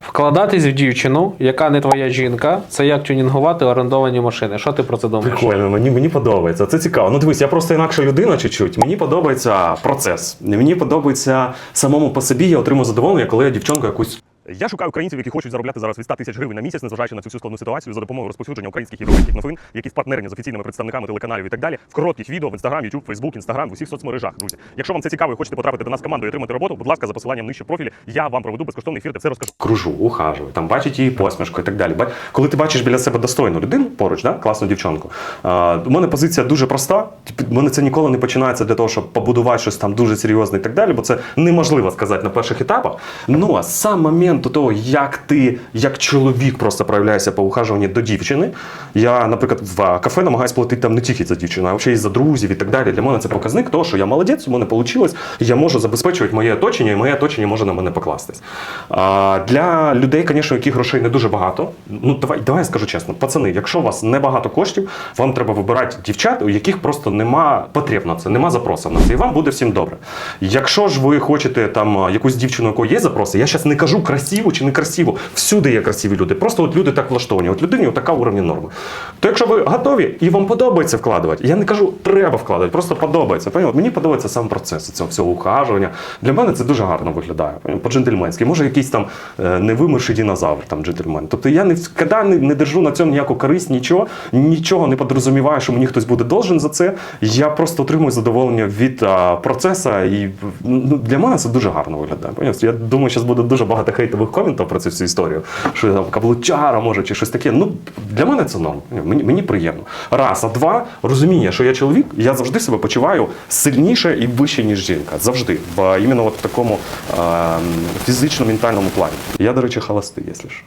Вкладатись в дівчину, яка не твоя жінка, це як тюнінгувати орендовані машини. Що ти про це думаєш? Прикольно, мені, мені подобається. Це цікаво. Ну дивись, я просто інакша людина чуть-чуть. Мені подобається процес. Мені подобається самому по собі. Я отримую задоволення, коли я дівчонку якусь. Я шукаю українців, які хочуть заробляти зараз від 100 тисяч гривень на місяць, незважаючи на цю всю складну ситуацію за допомогою розповсюдження українських європейських новин, які спартнерні з офіційними представниками телеканалів і так далі, в коротких відео в Instagram, YouTube, Facebook, Instagram, в усіх соцмережах. Друзі, якщо вам це цікаво і хочете потрапити до нас в команду і отримати роботу, будь ласка, за посиланням нижче профілі, я вам проведу безкоштовний ефір, де все розкажу. кружу, ухажую, там бачить її посмішку і так далі. Коли ти бачиш біля себе достойну людину поруч, да? класну дівчонку. А, у мене позиція дуже проста. Мене це ніколи не починається для того, щоб побудувати щось там дуже серйозне і так далі, бо це неможливо сказати на перших етапах. Ну а сам момент до того, як ти, як чоловік, просто проявляєшся по ухажуванні до дівчини. Я, наприклад, в кафе намагаюся платити там не тільки за дівчину, а ще й за друзів і так далі. Для мене це показник того, що я молодець, у мене вийшло, я можу забезпечувати моє оточення, і моє оточення може на мене покластись. А, для людей, звісно, яких грошей не дуже багато. Ну давай, давай я скажу чесно, пацани, якщо у вас не багато коштів, вам треба вибирати дівчат, у яких просто нема потреб на це, нема запросу на це, і вам буде всім добре. Якщо ж ви хочете там якусь дівчину, у якої є запроси, я зараз не кажу красиву чи не красиву. Всюди є красиві люди. Просто от люди так влаштовані. От людині така уровні норми. То якщо ви готові і вам подобається вкладувати, я не кажу, треба вкладати, просто подобається. Поняв? Мені подобається сам процес цього всього ухажування. Для мене це дуже гарно виглядає. По-джентльменськи. Може, якийсь там е, невимерший динозавр, там джентльмен. Тобто я не не, не держу на цьому ніяку користь, нічого, нічого не подрозуміваю, що мені хтось буде должен за це. Я просто отримую задоволення від а, процесу, і ну, для мене це дуже гарно виглядає. Поняв? Я думаю, що буде дуже багато хейтових коментів про цю всю історію, що там каблучара може чи щось таке. Ну для мене це норм. Мені, мені приємно. Раз, а два розуміння, що я чоловік, я завжди себе почуваю сильніше і вище, ніж жінка. Завжди. В іменно от в такому е, фізично-ментальному плані. Я, до речі, холостий, якщо що.